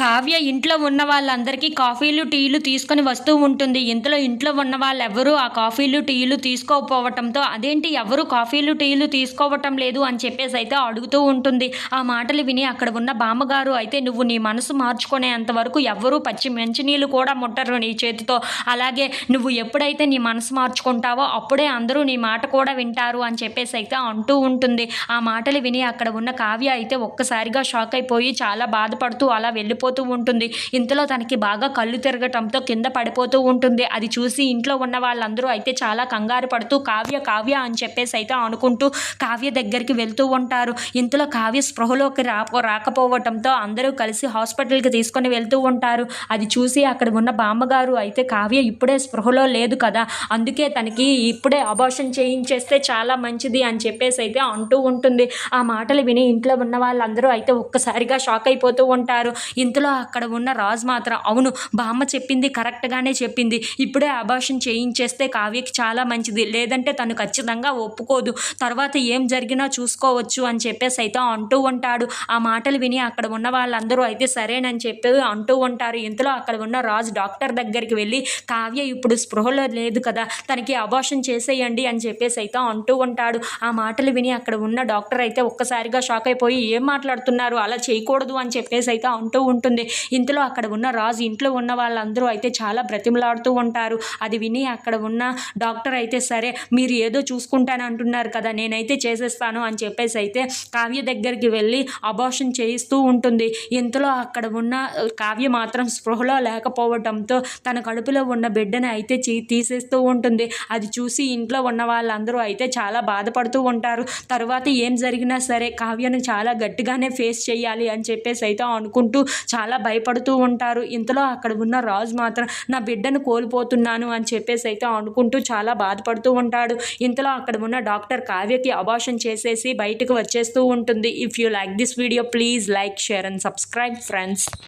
కావ్య ఇంట్లో ఉన్న వాళ్ళందరికీ కాఫీలు టీలు తీసుకొని వస్తూ ఉంటుంది. ఇంతలో ఇంట్లో ఉన్న వాళ్ళెవరూ ఆ కాఫీలు టీలు తీసుకోకపోవటంతో అదేంటి ఎవరు కాఫీలు టీలు తీసుకోవటం లేదు అని చెప్పేసి అయితే అడుగుతూ ఉంటుంది. ఆ మాటలు విని అక్కడ ఉన్న బామ్మగారు అయితే నువ్వు నీ మనసు మార్చుకునేంత వరకు ఎవ్వరూ పచ్చి మంచినీళ్ళు కూడా ముట్టరు నీ చేతితో. అలాగే నువ్వు ఎప్పుడైతే నీ మనసు మార్చుకుంటావో అప్పుడే అందరూ నీ మాట కూడా వింటారు అని చెప్పేసి అయితే అంటూ ఉంటుంది. ఆ మాటలు విని అక్కడ ఉన్న కావ్య అయితే ఒక్కసారిగా షాక్ అయిపోయి చాలా బాధపడుతూ అలా పడిపోతూ ఉంటుంది. ఇంతలో తనకి బాగా కళ్ళు తిరగటంతో కింద పడిపోతూ ఉంటుంది. అది చూసి ఇంట్లో ఉన్న వాళ్ళందరూ అయితే చాలా కంగారు పడుతూ కావ్య కావ్య అని చెప్పేసి అయితే అనుకుంటూ కావ్య దగ్గరికి వెళ్తూ ఉంటారు. ఇంతలో కావ్య స్పృహలోకి రాపో రాకపోవటంతో అందరూ కలిసి హాస్పిటల్కి తీసుకొని వెళ్తూ ఉంటారు. అది చూసి అక్కడ ఉన్న బామ్మగారు అయితే కావ్య ఇప్పుడే స్పృహలో లేదు కదా అందుకే తనకి ఇప్పుడే అబార్షన్ చేయించేస్తే చాలా మంచిది అని చెప్పేసి అయితే అంటూ ఉంటుంది. ఆ మాటలు విని ఇంట్లో ఉన్న వాళ్ళందరూ అయితే ఒక్కసారిగా షాక్ అయిపోతూ ఉంటారు. ఇంతలో అక్కడ ఉన్న రాజు మాత్రం అవును బామ్మ చెప్పింది కరెక్ట్గానే చెప్పింది. ఇప్పుడే అబార్షన్ చేయించేస్తే కావ్యకి చాలా మంచిది. లేదంటే తను ఖచ్చితంగా ఒప్పుకోదు. తర్వాత ఏం జరిగినా చూసుకోవచ్చు అని చెప్పేసి అయితే అంటూ ఉంటాడు. ఆ మాటలు విని అక్కడ ఉన్న వాళ్ళందరూ అయితే సరేనని చెప్పి అంటూ ఉంటారు. ఇంతలో అక్కడ ఉన్న రాజు డాక్టర్ దగ్గరికి వెళ్ళి కావ్య ఇప్పుడు స్పృహలో లేదు కదా తనకి అబార్షన్ చేసేయండి అని చెప్పేసి అయితే అంటూ ఉంటాడు. ఆ మాటలు విని అక్కడ ఉన్న డాక్టర్ అయితే ఒక్కసారిగా షాక్ అయిపోయి ఏం మాట్లాడుతున్నారు? అలా చేయకూడదు అని చెప్పేసి అయితే అంటూ ఉంటుంది. ఇంతలో అక్కడ ఉన్న రాజు ఇంట్లో ఉన్న వాళ్ళందరూ అయితే చాలా బ్రతిమలాడుతూ ఉంటారు. అది విని అక్కడ ఉన్న డాక్టర్ అయితే సరే మీరు ఏదో చూసుకుంటాను అంటున్నారు కదా నేనైతే చేసేస్తాను అని చెప్పేసి అయితే కావ్య దగ్గరికి వెళ్ళి అబార్షన్ చేయిస్తూ ఉంటుంది. ఇంతలో అక్కడ ఉన్న కావ్య మాత్రం స్పృహలో లేకపోవడంతో తన కడుపులో ఉన్న బిడ్డని అయితే చీ- తీసేస్తూ ఉంటుంది. అది చూసి ఇంట్లో ఉన్న వాళ్ళందరూ అయితే చాలా బాధపడుతూ ఉంటారు. తర్వాత ఏం జరిగినా సరే కావ్యను చాలా గట్టిగానే ఫేస్ చేయాలి అని చెప్పేసి అయితే అనుకుంటూ చాలా భయపడుతూ ఉంటారు. ఇంతలో అక్కడ ఉన్న రాజు మాత్రం నా బిడ్డను కోల్పోతున్నాను అని చెప్పేసి అయితే అనుకుంటూ చాలా బాధపడుతూ ఉంటాడు. ఇంతలో అక్కడ ఉన్న డాక్టర్ కావ్యకి అబార్షన్ చేసేసి బయటకు వచ్చేస్తూ ఉంటుంది. If you like this video please like share and subscribe friends.